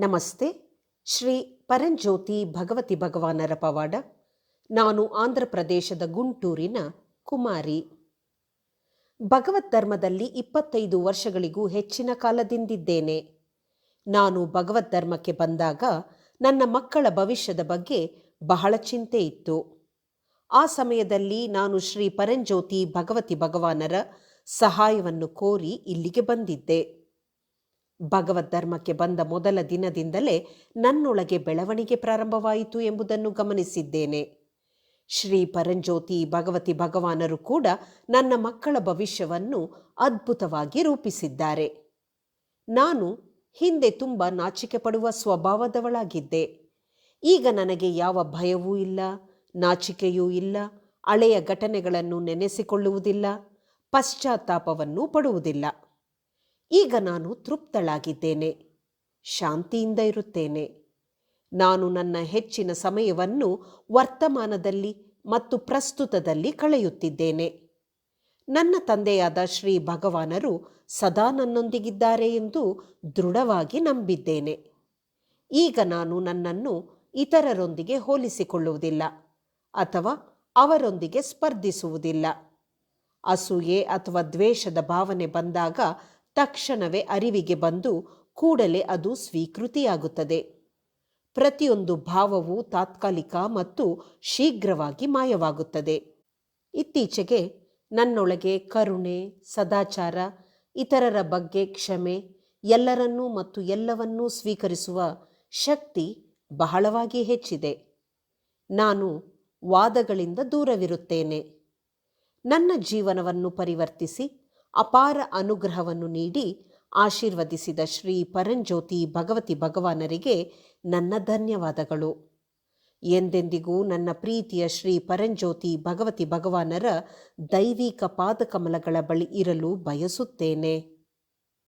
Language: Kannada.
ನಮಸ್ತೆ, ಶ್ರೀ ಪರಂಜ್ಯೋತಿ ಭಗವತಿ ಭಗವಾನರ ಪವಾಡ, ನಾನು ಆಂಧ್ರ ಪ್ರದೇಶದ ಗುಂಟೂರಿನ ಕುಮಾರಿ. ಭಗವತ್ ಧರ್ಮದಲ್ಲಿ ಇಪ್ಪತ್ತೈದು ವರ್ಷಗಳಿಗೂ ಹೆಚ್ಚಿನ ಕಾಲದಿಂದಿದ್ದೇನೆ. ನಾನು ಭಗವತ್ ಧರ್ಮಕ್ಕೆ ಬಂದಾಗ ನನ್ನ ಮಕ್ಕಳ ಭವಿಷ್ಯದ ಬಗ್ಗೆ ಬಹಳ ಚಿಂತೆ ಇತ್ತು. ಆ ಸಮಯದಲ್ಲಿ ನಾನು ಶ್ರೀ ಪರಂಜ್ಯೋತಿ ಭಗವತಿ ಭಗವಾನರ ಸಹಾಯವನ್ನು ಕೋರಿ ಇಲ್ಲಿಗೆ ಬಂದಿದ್ದೆ. ಭಗವದ್ ಧರ್ಮಕ್ಕೆ ಬಂದ ಮೊದಲ ದಿನದಿಂದಲೇ ನನ್ನೊಳಗೆ ಬೆಳವಣಿಗೆ ಪ್ರಾರಂಭವಾಯಿತು ಎಂಬುದನ್ನು ಗಮನಿಸಿದ್ದೇನೆ. ಶ್ರೀ ಪರಂಜ್ಯೋತಿ ಭಗವತಿ ಭಗವಾನರು ಕೂಡ ನನ್ನ ಮಕ್ಕಳ ಭವಿಷ್ಯವನ್ನು ಅದ್ಭುತವಾಗಿ ರೂಪಿಸಿದ್ದಾರೆ. ನಾನು ಹಿಂದೆ ತುಂಬ ನಾಚಿಕೆ ಪಡುವ ಸ್ವಭಾವದವಳಾಗಿದ್ದೆ. ಈಗ ನನಗೆ ಯಾವ ಭಯವೂ ಇಲ್ಲ, ನಾಚಿಕೆಯೂ ಇಲ್ಲ, ಹಳೆಯ ಘಟನೆಗಳನ್ನು ನೆನೆಸಿಕೊಳ್ಳುವುದಿಲ್ಲ, ಪಶ್ಚಾತ್ತಾಪವನ್ನು ಪಡುವುದಿಲ್ಲ. ಈಗ ನಾನು ತೃಪ್ತಳಾಗಿದ್ದೇನೆ, ಶಾಂತಿಯಿಂದ ಇರುತ್ತೇನೆ. ನಾನು ನನ್ನ ಹೆಚ್ಚಿನ ಸಮಯವನ್ನು ವರ್ತಮಾನದಲ್ಲಿ ಮತ್ತು ಪ್ರಸ್ತುತದಲ್ಲಿ ಕಳೆಯುತ್ತಿದ್ದೇನೆ. ನನ್ನ ತಂದೆಯಾದ ಶ್ರೀ ಭಗವಾನರು ಸದಾ ನನ್ನೊಂದಿಗಿದ್ದಾರೆ ಎಂದು ದೃಢವಾಗಿ ನಂಬಿದ್ದೇನೆ. ಈಗ ನಾನು ನನ್ನನ್ನು ಇತರರೊಂದಿಗೆ ಹೋಲಿಸಿಕೊಳ್ಳುವುದಿಲ್ಲ ಅಥವಾ ಅವರೊಂದಿಗೆ ಸ್ಪರ್ಧಿಸುವುದಿಲ್ಲ. ಅಸೂಯೆ ಅಥವಾ ದ್ವೇಷದ ಭಾವನೆ ಬಂದಾಗ ತಕ್ಷಣವೇ ಅರಿವಿಗೆ ಬಂದು ಕೂಡಲೇ ಅದು ಸ್ವೀಕೃತಿಯಾಗುತ್ತದೆ. ಪ್ರತಿಯೊಂದು ಭಾವವು ತಾತ್ಕಾಲಿಕ ಮತ್ತು ಶೀಘ್ರವಾಗಿ ಮಾಯವಾಗುತ್ತದೆ. ಇತ್ತೀಚೆಗೆ ನನ್ನೊಳಗೆ ಕರುಣೆ, ಸದಾಚಾರ, ಇತರರ ಬಗ್ಗೆ ಕ್ಷಮೆ, ಎಲ್ಲರನ್ನೂ ಮತ್ತು ಎಲ್ಲವನ್ನೂ ಸ್ವೀಕರಿಸುವ ಶಕ್ತಿ ಬಹಳವಾಗಿ ಹೆಚ್ಚಿದೆ. ನಾನು ವಾದಗಳಿಂದ ದೂರವಿರುತ್ತೇನೆ. ನನ್ನ ಜೀವನವನ್ನು ಪರಿವರ್ತಿಸಿ ಅಪಾರ ಅನುಗ್ರಹವನ್ನು ನೀಡಿ ಆಶೀರ್ವದಿಸಿದ ಶ್ರೀ ಪರಂಜ್ಯೋತಿ ಭಗವತಿ ಭಗವಾನರಿಗೆ ನನ್ನ ಧನ್ಯವಾದಗಳು. ಎಂದೆಂದಿಗೂ ನನ್ನ ಪ್ರೀತಿಯ ಶ್ರೀ ಪರಂಜ್ಯೋತಿ ಭಗವತಿ ಭಗವಾನರ ದೈವಿಕ ಪಾದಕಮಲಗಳ ಬಳಿ ಇರಲು ಬಯಸುತ್ತೇನೆ.